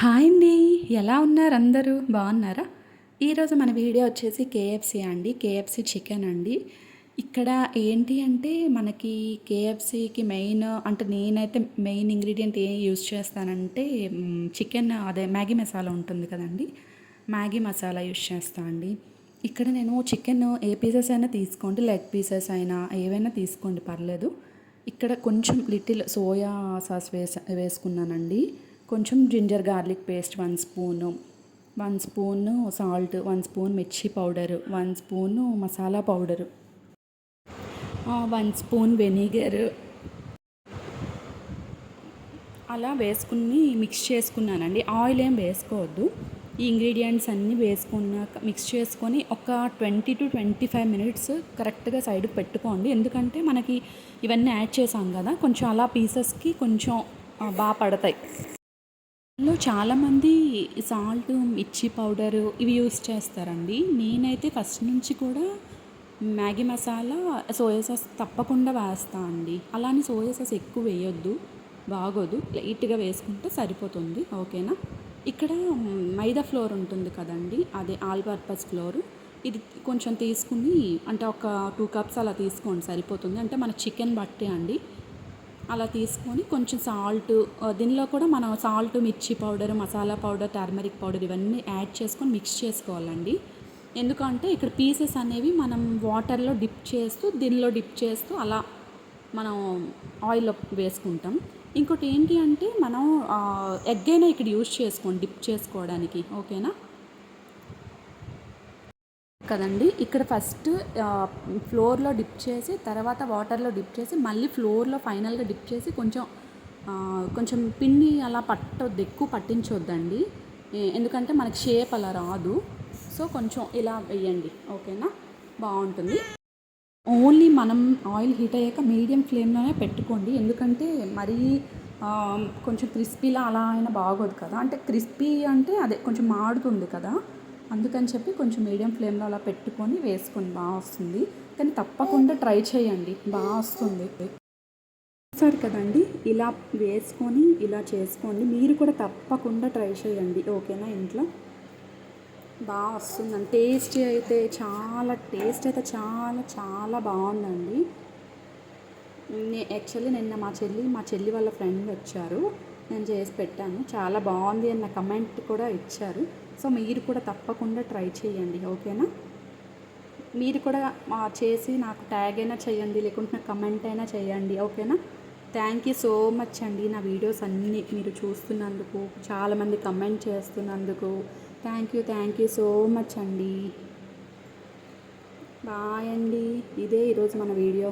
Hi అండి. ఎలా ఉన్నారు అందరూ? బాగున్నారా? ఈరోజు మన వీడియో వచ్చేసి కేఎఫ్సీ అండి. కేఎఫ్సీ చికెన్ అండి. ఇక్కడ ఏంటి అంటే మనకి కేఎఫ్సీకి మెయిన్ అంటే నేనైతే మెయిన్ ఇంగ్రీడియంట్ ఏం యూజ్ చేస్తానంటే చికెన్ అదే మ్యాగీ మసాలా ఉంటుంది కదండి. మ్యాగీ మసాలా యూజ్ చేస్తాను అండి. ఇక్కడ నేను చికెన్ ఏ పీసెస్ అయినా తీసుకోండి. లెగ్ పీసెస్ అయినా ఏవైనా తీసుకోండి పర్లేదు. ఇక్కడ కొంచెం లిటిల్ సోయా సాస్ వేస వేసుకున్నానండి. కొంచెం ginger garlic paste one spoon one spoon salt one spoon మిర్చి powder one spoon masala powder one spoon vinegar. అలా వేసుకుని మిక్స్ చేసుకున్నానండి. ఆయిల్ ఏం వేసుకోవద్దు. ఈ ఇంగ్రీడియంట్స్ అన్నీ వేసుకున్నాక మిక్స్ చేసుకొని ఒక twenty to twenty five minutes కరెక్ట్గా సైడ్కి పెట్టుకోండి. ఎందుకంటే మనకి ఇవన్నీ యాడ్ చేసాం కదా కొంచెం అలా పీసెస్కి కొంచెం బాగా పడతాయి. లో చాలామంది సాల్ట్ మిర్చి పౌడర్ ఇవి యూస్ చేస్తారండి. నేనైతే ఫస్ట్ నుంచి కూడా మ్యాగీ మసాలా సోయా సాస్ తప్పకుండా వేస్తా అండి. అలానే సోయా సాస్ ఎక్కువ వేయొద్దు బాగోదు. లైట్గా వేసుకుంటే సరిపోతుంది ఓకేనా? ఇక్కడ మైదా ఫ్లోర్ ఉంటుంది కదండి అదే ఆల్ పర్పస్ ఫ్లోర్. ఇది కొంచెం తీసుకుని అంటే ఒక టూ కప్స్ అలా తీసుకోండి సరిపోతుంది. అంటే మన చికెన్ బట్టే అండి. అలా తీసుకొని కొంచెం సాల్ట్ దీనిలో కూడా మనం సాల్ట్ మిర్చి powder masala powder turmeric powder ఇవన్నీ యాడ్ చేసుకొని మిక్స్ చేసుకోవాలండి. ఎందుకంటే ఇక్కడ పీసెస్ అనేవి మనం వాటర్లో డిప్ చేస్తూ దీనిలో డిప్ చేస్తూ అలా మనం ఆయిల్లో వేసుకుంటాం. ఇంకోటి ఏంటి అంటే మనం ఎగ్ అయినా ఇక్కడ యూజ్ చేసుకోండి డిప్ చేసుకోవడానికి ఓకేనా? కదండి. ఇక్కడ ఫస్ట్ ఫ్లోర్లో డిప్ చేసి తర్వాత వాటర్లో డిప్ చేసి మళ్ళీ ఫ్లోర్లో ఫైనల్గా డిప్ చేసి కొంచెం కొంచెం పిండి అలా పట్టొద్దు ఎక్కువ పట్టించొద్దండి. ఎందుకంటే మనకి షేప్ అలా రాదు. సో కొంచెం ఇలా వేయండి. ఓకేనా? బాగుంటుంది. ఓన్లీ మనం ఆయిల్ హీట్ అయ్యాక మీడియం ఫ్లేమ్లోనే పెట్టుకోండి. ఎందుకంటే మరీ కొంచెం క్రిస్పీలా అలా అయినా బాగోదు కదా. అంటే క్రిస్పీ అంటే అదే కొంచెం మాడుతుంది కదా. అందుకని చెప్పి కొంచెం మీడియం ఫ్లేమ్లో అలా పెట్టుకొని వేసుకొని బాగా వస్తుంది. కానీ తప్పకుండా ట్రై చేయండి. బాగా వస్తుంది. సరే కదండి. ఇలా వేసుకొని ఇలా చేసుకోండి. మీరు కూడా తప్పకుండా ట్రై చేయండి. ఓకేనా ఇంట్లో? బాగా వస్తుందండి. టేస్ట్ అయితే చాలా టేస్ట్ అయితే చాలా చాలా బాగుందండి. యాక్చువల్లీ నిన్న మా చెల్లి మా చెల్లి వాళ్ళ ఫ్రెండ్ వచ్చారు. నేను చేసి పెట్టాను. చాలా బాగుంది అన్న కమెంట్ కూడా ఇచ్చారు. సో మీరు కూడా తప్పకుండా ట్రై చేయండి ఓకేనా? మీరు కూడా చేసి నాకు ట్యాగ్ అయినా చేయండి లేకుంటే నాకు కమెంట్ అయినా చేయండి ఓకేనా? థ్యాంక్ యూ సో మచ్ అండి నా వీడియోస్ అన్నీ మీరు చూస్తున్నందుకు చాలామంది కమెంట్ చేస్తున్నందుకు. Thank you thank you so much అండి. బాయ్ అండి. ఇదే ఈరోజు మన వీడియో.